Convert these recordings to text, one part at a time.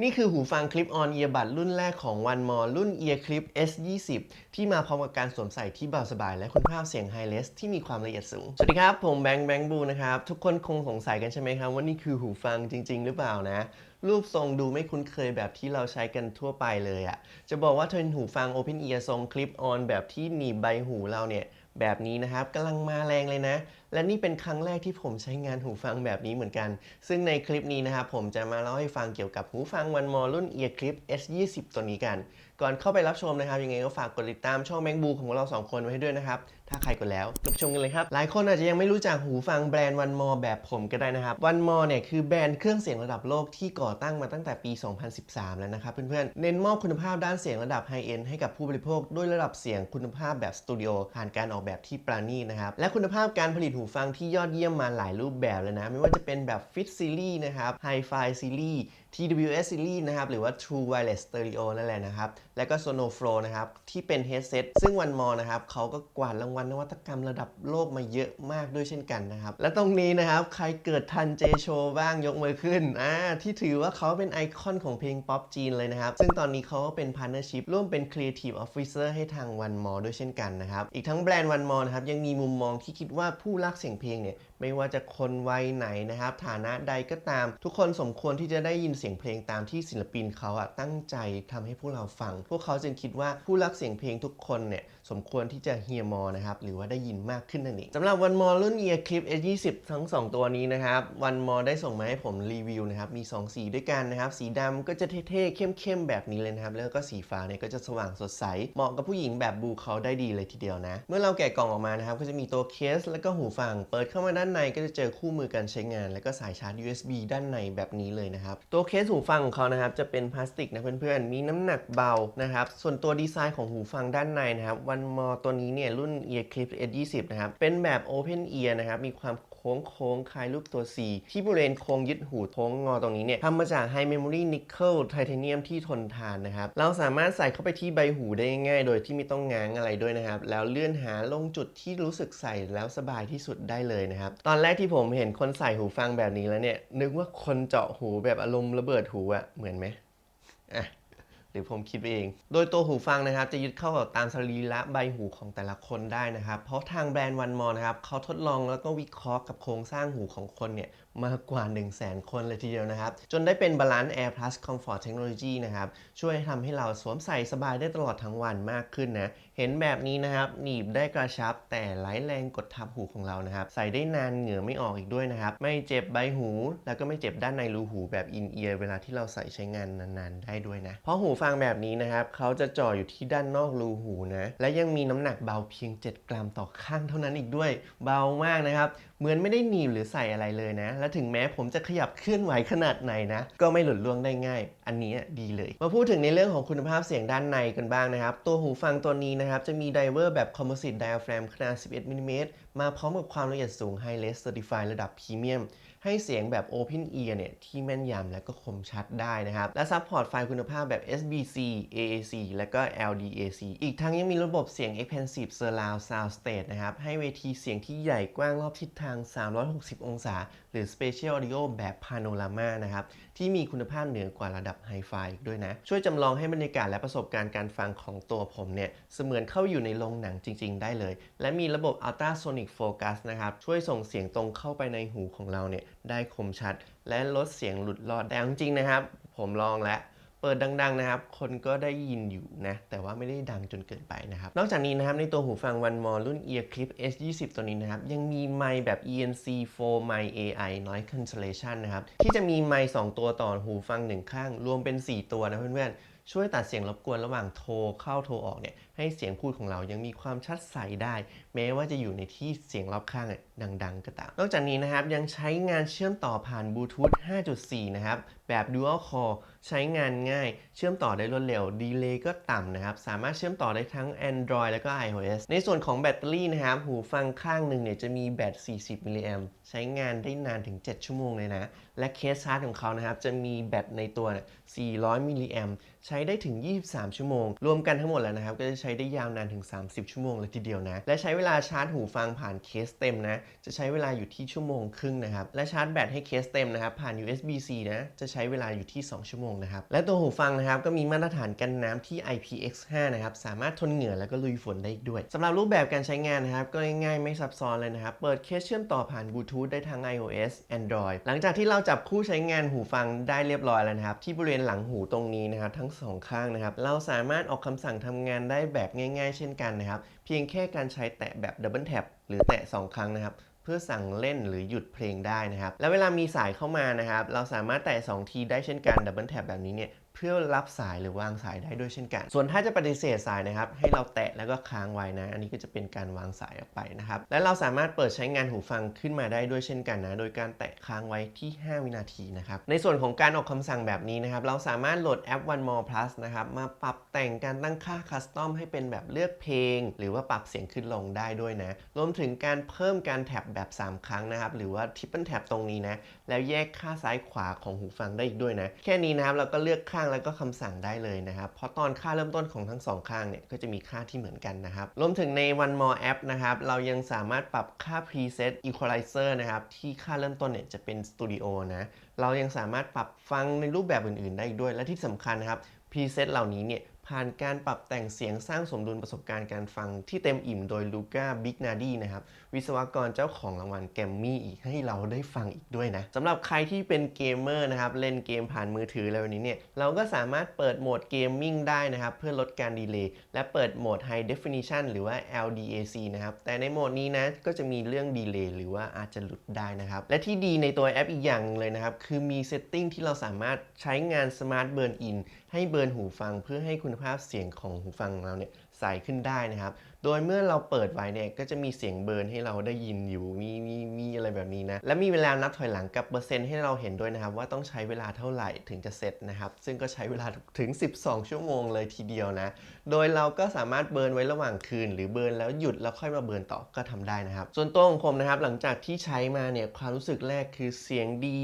นี่คือหูฟังคลิปออนเอียบัตรุ่นแรกของวันมอรุ่น Ear Clip S20 ที่มาพร้อมกับการสวมใส่ที่เบาสบาย และคุณภาพเสียงไฮเลสที่มีความละเอียดสูง สวัสดีครับ ผมแบงค์แบงค์บูนะครับ ทุกคนคงสงสัยกันใช่ไหมครับ ว่านี่คือหูฟังจริง ๆ หรือเปล่านะ รูปทรงดูไม่คุ้นเคยแบบที่เราใช้กันทั่วไปเลยอะจะบอกว่าเทรนหูฟัง Open Ear ทรงคลิปออนแบบที่หนีบใบหูเราเนี่ย แบบนี้นะครับกำลังมาแรงเลยนะ และนี่เป็นครั้งแรกที่ผมใช้งานหูฟังแบบนี้เหมือนกัน ซึ่งในคลิปนี้นะครับผมจะมาเล่าให้ฟังเกี่ยวกับหูฟัง One More รุ่น Ear Clip S20 ตัวนี้กัน ก่อนเข้าไปรับชมนะครับยังไงก็ฝากกดติดตามช่องแมงบูของเราสองคนไว้ให้ด้วยนะครับ ถ้าใครกดแล้วรับชมกันเลยครับ หลายคนอาจจะยังไม่รู้จักหูฟังแบรนด์ One More แบบผมก็ได้นะครับ One More เนี่ยคือแบรนด์เครื่องเสียงระดับโลกที่ก่อตั้งมาตั้งแต่ปี 2013 แล้วนะครับเพื่อนๆ เน้นมอบคุณภาพด้านเสียงระดับไฮเอนด์ให้กับผู้บริโภคด้วยระดับเสียงคุณภาพแบบสตูดิโอผ่านการออกแบบที่ปราณีตนะครับและคุณภาพการผลิตหูฟังที่ยอดเยี่ยมมาหลายรูปแบบเลยนะ ไม่ว่าจะเป็นแบบ Fit Series นะครับ Hi-Fi Series TWS Series นะครับหรือว่า True Wireless Stereo นั่นแหละนะครับและก็ Sonoflow นะครับที่เป็น headset ซึ่ง One More นะครับเขาก็กวาดรางวัลนวัตกรรมระดับโลกมาเยอะมากด้วยเช่นกันนะครับ และตรงนี้นะครับใครเกิดทันเจโชบ้างยกมือขึ้นอ่าที่ถือว่าเขาเป็นไอคอนของเพลงป๊อปจีนเลยนะครับ ซึ่งตอนนี้เขาก็เป็นพาร์เนอร์ชิพร่วมเป็น creative officer ให้ทางวันมอด้วยเช่นกันนะครับ อีกทั้งแบรนด์วันมอนะครับยังมีมุมมองที่คิดว่าผู้รักเสียงเพลงเนี่ย ไม่ว่าจะคนวัยไหนนะครับ ฐานะใดก็ตาม ทุกคนสมควรที่จะได้ยินเสียงเพลงตามที่ศิลปินเขาอะตั้งใจทำให้พวกเราฟัง พวกเขาจึงคิดว่าผู้รักเสียงเพลงทุกคนเนี่ยสมควรที่จะเฮียมอนะครับหรือว่าได้ยินมากขึ้นนั่นเองสำหรับ One More รุ่น Ear Clip S20 ทั้ง 2 ตัวนี้นะครับ One More ได้ส่งมาให้ผมรีวิวนะครับมี 2 สีด้วยกันนะครับสีดำก็จะเท่ๆเข้มๆแบบนี้เลยนะครับแล้วก็สีฟ้าเนี่ยก็จะสว่างสดใสเหมาะกับผู้หญิงแบบบูเขาได้ดีเลยทีเดียวนะ เมื่อเราแกะกล่องออกมานะครับก็จะมีตัวเคส แล้วก็หูฟังเปิดเข้ามาด้านานในก็จะเจอคู่มือการใช้งาน และก็สายชาร์จ USB ด้านในแบบนี้เลยนะครับ ตัวเคสหูฟังของเขานะครับจะเป็นพลาสติกนะเพื่อนๆ มีน้ำหนักเบานะครับ ส่วนตัวดีไซน์ของหูฟังด้านในนะครับ One More ตัวนี้เนี่ยรุ่น Ear Clip S20 นะครับเป็นแบบ Open Ear นะครับมีความ ค้งโค้งคล้ายรูปตัว C ที่บริเวณโค้งยึดหูโค้งงอตรงนี้เนี่ยทำมาจาก High Memory Nickel Titanium ที่ทนทานนะครับ เราสามารถใส่เข้าไปที่ใบหูได้ง่ายๆ โดยที่ไม่ต้องง้างอะไรด้วยนะครับ แล้วเลื่อนหาลงจุดที่รู้สึกใส่แล้วสบายที่สุดได้เลยนะครับ ตอนแรกที่ผมเห็นคนใส่หูฟังแบบนี้แล้วเนี่ยนึกว่าคนเจาะหูแบบอารมณ์ระเบิดหูอะเหมือนไหมอะ หรือผมคิดเอง โดยตัวหูฟังนะครับ จะยึดเข้ากับตามสรีระใบหูของแต่ละคนได้นะครับ เพราะทางแบรนด์วันมอนะครับเขาทดลองแล้วก็วิเคราะห์กับโครงสร้างหูของคนเนี่ยมากกว่า 1 0 0 0 0แคนเลยทีเดียวนะครับ จนได้เป็น Balance Air Plus Comfort Technology นะครับ ช่วยทำให้เราสวมใส่สบายได้ตลอดทั้งวันมากขึ้นนะ เห็นแบบนี้นะครับ หนีบได้กระชับ แต่ไร้แรงกดทับหูของเรานะครับ ใส่ได้นานเหงื่อไม่ออกอีกด้วยนะครับ ไม่เจ็บใบหู แล้วก็ไม่เจ็บด้านในรูหูแบบอินเอียร์เวลาที่เราใส่ใช้งานนานๆ ได้ด้วยนะ เพราะหูฟังแบบนี้นะครับเขาจะจ่ออยู่ที่ด้านนอกรูหูนะ และยังมีน้ำหนักเบาเพียง 7 กรัมต่อข้างเท่านั้นอีกด้วย เบามากนะครับ เหมือนไม่ได้หนีบหรือใส่อะไรเลยนะ และถึงแม้ผมจะขยับเคลื่อนไหวขนาดไหนนะ ก็ไม่หลุดล่วงได้ง่าย อันนี้ดีเลย มาพูดถึงในเรื่องของคุณภาพเสียงด้านในกันบ้างนะครับ ตัวหูฟังตัวนี้นะครับ จะมีไดเวอร์แบบคอมโพสิตไดอะแฟรมขนาด 11มิลลิเมตรมาพร้อมกับความละเอียดสูง High Res Certified ระดับพรีเมียม ให้เสียงแบบ Open Ear เนี่ยที่แม่นยำและก็คมชัดได้นะครับ และซัพพอร์ตไฟล์คุณภาพแบบ SBC AAC และก็ LDAC อีกทั้งยังมีระบบเสียง Expansive Surround Sound Stage นะครับ ให้เวทีเสียงที่ใหญ่กว้างรอบทิศทาง 360 องศา หรือ Spatial Audio แบบ Panorama นะครับ ที่มีคุณภาพเหนือกว่าระดับ Hi-Fi อีกด้วยนะ ช่วยจำลองให้บรรยากาศและประสบการณ์การฟังของตัวผมเนี่ย เสมือนเข้าอยู่ในโรงหนังจริง ๆ ได้เลย และมีระบบ Ultrasonic Focus นะครับ ช่วยส่งเสียงตรงเข้าไปในหูของเราเนี่ย ได้คมชัด และลดเสียงหลุดรอดแต่จริงๆนะครับ ผมลองแล้ว เปิดดัง ๆนะครับ คนก็ได้ยินอยู่นะ แต่ว่าไม่ได้ดังจนเกินไปนะครับ นอกจากนี้นะครับในตัวหูฟังวันมอรุ่น Ear Clip S20 ตัวนี้นะครับ ยังมีไมค์แบบ ENC 4 Mic AI Noise Cancellation นะครับ ที่จะมีไมค์2ตัวต่อหูฟัง 1 ข้าง รวมเป็น 4 ตัวนะเพื่อนๆ ช่วยตัดเสียงรบกวนระหว่างโทรเข้าโทรออกเนี่ยให้เสียงพูดของเรายังมีความชัดใสได้ แม้ว่าจะอยู่ในที่เสียงรอบข้างดัง ๆ ก็ตาม นอกจากนี้นะครับยังใช้งานเชื่อมต่อผ่านบลูทูธ 5.4 นะครับ แบบ Dual Core ใช้งานง่าย เชื่อมต่อได้รวดเร็ว ดีเลย์ก็ต่ำนะครับ สามารถเชื่อมต่อได้ทั้ง Android แล้วก็ iOS ในส่วนของแบตเตอรี่นะครับ หูฟังข้างหนึ่งเนี่ยจะมีแบต 40 มิลลิแอมใช้งานได้นานถึง 7 ชั่วโมงเลยนะ และเคสชาร์จของเขานะครับ จะมีแบตในตัว 400 มิลลิแอมป์ใช้ได้ถึง 23 ชั่วโมง รวมกันทั้งหมดแล้วนะครับก็จะใช้ได้ยาวนานถึง 30 ชั่วโมงเลยทีเดียวนะ และใช้เวลาชาร์จหูฟังผ่านเคสเต็มนะ จะใช้เวลาอยู่ที่ชั่วโมงครึ่งนะครับ และชาร์จแบตให้เคสเต็มนะครับผ่าน USB-C นะ จะใช้เวลาอยู่ที่ 2 ชั่วโมงนะครับ และตัวหูฟังนะครับก็มีมาตรฐานกันน้ำที่ IPX5 นะครับ สามารถทนเหงื่อแล้วก็ลุยฝนได้อีกด้วยสำหรับรูปแบบการใช้งานนะครับก็ง่ายๆไม่ซับซ้อนเลยนะครับ เปิดเคสเชื่อมต่อผ่านบลูทูธได้ทั้ง iOS Android หลังจากที่เราจับคู่ใช้งานหูฟังได้เรียบร้อยแล้วนะครับที่บริเวณหลังหูตรงนี้นะครับทั้งสองข้างนะครับเราสามารถออกคำสั่งทำงานได้แบบง่ายๆ เช่นกันนะครับ เพียงแค่การใช้แตะแบบดับเบิลแท็บหรือแตะ 2 ครั้งนะครับ เพื่อสั่งเล่นหรือหยุดเพลงได้นะครับ แล้วเวลามีสายเข้ามานะครับ เราสามารถแตะ 2 ทีได้เช่นกันดับเบิลแท็บแบบนี้เนี่ย เพื่อรับสายหรือวางสายได้ด้วยเช่นกัน ส่วนถ้าจะปฏิเสธสายนะครับ ให้เราแตะแล้วก็ค้างไว้นะ อันนี้ก็จะเป็นการวางสายออกไปนะครับ และเราสามารถเปิดใช้งานหูฟังขึ้นมาได้ด้วยเช่นกันนะ โดยการแตะค้างไว้ที่ 5 วินาทีนะครับ ในส่วนของการออกคำสั่งแบบนี้นะครับ เราสามารถโหลดแอป One More Plus นะครับ มาปรับแต่งการตั้งค่าคัสตอมให้เป็นแบบเลือกเพลง หรือว่าปรับเสียงขึ้นลงได้ด้วยนะ รวมถึงการเพิ่มการแท็บแบบ 3 ครั้งนะครับ หรือว่าทิปเปิลแท็บตรงนี้นะ แล้วแยกค่าซ้ายขวาของหูฟังได้อีกด้วยนะ แค่นี้นะครับเราก็เลือกข้างแล้วก็คำสั่งได้เลยนะครับ เพราะตอนค่าเริ่มต้นของทั้งสองข้างเนี่ยก็จะมีค่าที่เหมือนกันนะครับ รวมถึงใน One More App นะครับ เรายังสามารถปรับค่า preset equalizer นะครับ ที่ค่าเริ่มต้นเนี่ยจะเป็น Studio นะ เรายังสามารถปรับฟังในรูปแบบอื่น ๆ ได้อีกด้วย และที่สำคัญนะครับ preset เหล่านี้เนี่ยผ่านการปรับแต่งเสียงสร้างสมดุลประสบการณ์การฟังที่เต็มอิ่มโดยลูก้าบิกนาดีนะครับ วิศวกรเจ้าของรางวัลแกรมมี่อีกให้เราได้ฟังอีกด้วยนะสำหรับใครที่เป็นเกมเมอร์นะครับเล่นเกมผ่านมือถืออะไรแบบนี้เนี่ยเราก็สามารถเปิดโหมดเกมมิ่งได้นะครับเพื่อลดการดีเลย์และเปิดโหมด High Definition หรือว่า LDAC นะครับแต่ในโหมดนี้นะก็จะมีเรื่องดีเลย์หรือว่าอาจจะหลุดได้นะครับและที่ดีในตัวแอปอีกอย่างเลยนะครับคือมีเซตติ้งที่เราสามารถใช้งาน Smart Burn In ให้เบิร์นหูฟังเพื่อให้คุณภาพเสียงของหูฟังเราเนี่ย ใสขึ้นได้นะครับ โดยเมื่อเราเปิดไว้เนี่ยก็จะมีเสียงเบิร์นให้เราได้ยินอยู่มีมีมีอะไรแบบนี้นะ และมีเวลานับถอยหลังกับเปอร์เซ็นต์ให้เราเห็นด้วยนะครับ ว่าต้องใช้เวลาเท่าไหร่ถึงจะเสร็จนะครับ ซึ่งก็ใช้เวลาถึง 12 ชั่วโมงเลยทีเดียวนะ โดยเราก็สามารถเบิร์นไว้ระหว่างคืน หรือเบิร์นแล้วหยุดแล้วค่อยมาเบิร์นต่อก็ทำได้นะครับ ส่วนตัวของผมนะครับหลังจากที่ใช้มาเนี่ยความรู้สึกแรกคือเสียงดี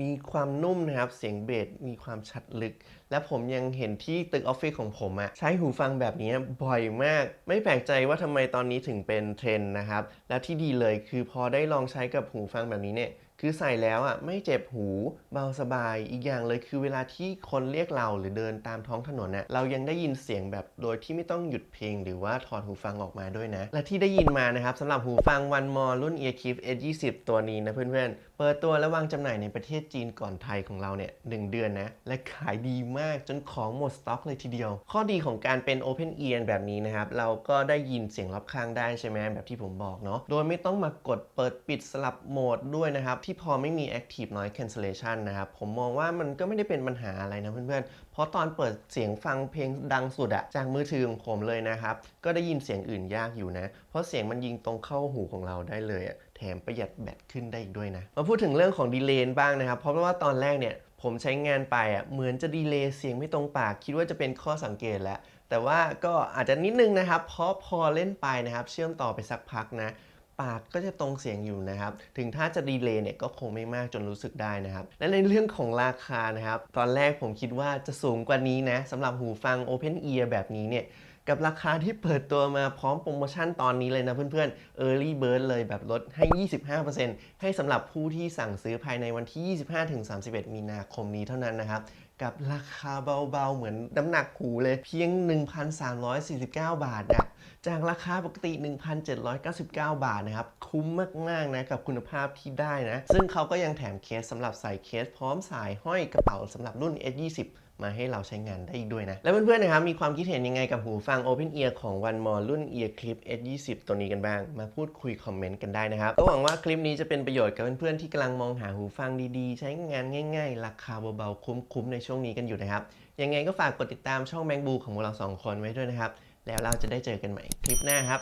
มีความนุ่มนะครับ เสียงเบสมีความชัดลึก และผมยังเห็นที่ตึกออฟฟิศของผมอะใช้หูฟังแบบนี้บ่อยมาก ไม่แปลกใจว่าทำไมตอนนี้ถึงเป็นเทรนด์นะครับ และที่ดีเลยคือพอได้ลองใช้กับหูฟังแบบนี้เนี่ย คือใส่แล้วอะไม่เจ็บหูเบาสบายอีกอย่างเลยคือเวลาที่คนเรียกเราหรือเดินตามท้องถนนน่ะเรายังได้ยินเสียงแบบโดยที่ไม่ต้องหยุดเพลง หรือว่าถอดหูฟังออกมาด้วยนะ และที่ได้ยินมานะครับสำหรับหูฟัง One More รุ่น EarKit S20 ตัวนี้นะเพื่อนๆ เปิดตัวและวางจำหน่ายในประเทศจีนก่อนไทยของเราเนี่ยหนึ่งเดือนนะ และขายดีมากจนของหมดสต็อกเลยทีเดียว ข้อดีของการเป็น Open Ear แบบนี้นะครับ เราก็ได้ยินเสียงรอบข้างได้ใช่ไหมแบบที่ผมบอกเนาะโดยไม่ต้องมากดเปิดปิดสลับโหมดด้วยนะครับที่พอไม่มี Active Noise Cancellation นะครับ ผมมองว่ามันก็ไม่ได้เป็นปัญหาอะไรนะเพื่อนๆ เพราะตอนเปิดเสียงฟังเพลงดังสุดอะจากมือถือของผมเลยนะครับ ก็ได้ยินเสียงอื่นยากอยู่นะ เพราะเสียงมันยิงตรงเข้าหูของเราได้เลยอะแถมประหยัดแบตขึ้นได้อีกด้วยนะ มาพูดถึงเรื่องของดีเลย์บ้างนะครับ เพราะว่าตอนแรกเนี่ยผมใช้งานไปอะเหมือนจะดีเลย์เสียงไม่ตรงปาก คิดว่าจะเป็นข้อสังเกตแล้ว แต่ว่าก็อาจจะนิดนึงนะครับ เพราะพอเล่นไปนะครับ เชื่อมต่อไปสักพักนะ ปากก็จะตรงเสียงอยู่นะครับ ถึงถ้าจะดีเลย์เนี่ยก็คงไม่มากจนรู้สึกได้นะครับ และในเรื่องของราคานะครับ ตอนแรกผมคิดว่าจะสูงกว่านี้นะสำหรับหูฟัง Open Ear แบบนี้เนี่ยกับราคาที่เปิดตัวมาพร้อมโปรโมชั่นตอนนี้เลยนะเพื่อนๆ Early Bird เลยแบบลดให้ 25%ให้สำหรับผู้ที่สั่งซื้อภายในวันที่ 25-31 มีนาคมนี้เท่านั้นนะครับ กับราคาเบาๆ เหมือนน้ำหนักหูเลยเพียง 1,349 บาทอะ จากราคาปกติ 1,799 บาทนะครับ คุ้มมากๆนะกับคุณภาพที่ได้นะ ซึ่งเขาก็ยังแถมเคสสำหรับใส่เคสพร้อมสายห้อยกระเป๋าสำหรับรุ่น S20 มาให้เราใช้งานได้อีกด้วยนะ แล้วเพื่อนๆนะครับ มีความคิดเห็นยังไงกับหูฟัง Open Ear ของ One More รุ่น Ear Clip S20 ตัวนี้กันบ้าง มาพูดคุยคอมเมนต์กันได้นะครับ ก็หวังว่าคลิปนี้จะเป็นประโยชน์กับเพื่อนๆที่กำลังมองหาหูฟังดีๆ ใช้งานง่ายๆ ราคาเบาๆ คุ้มๆ ในช่วงนี้กันอยู่นะครับ ยังไงก็ฝากกดติดตามช่องแมงบูของพวกเราสองคนไว้ด้วยนะครับ แล้วเราจะได้เจอกันใหม่คลิปหน้าครับ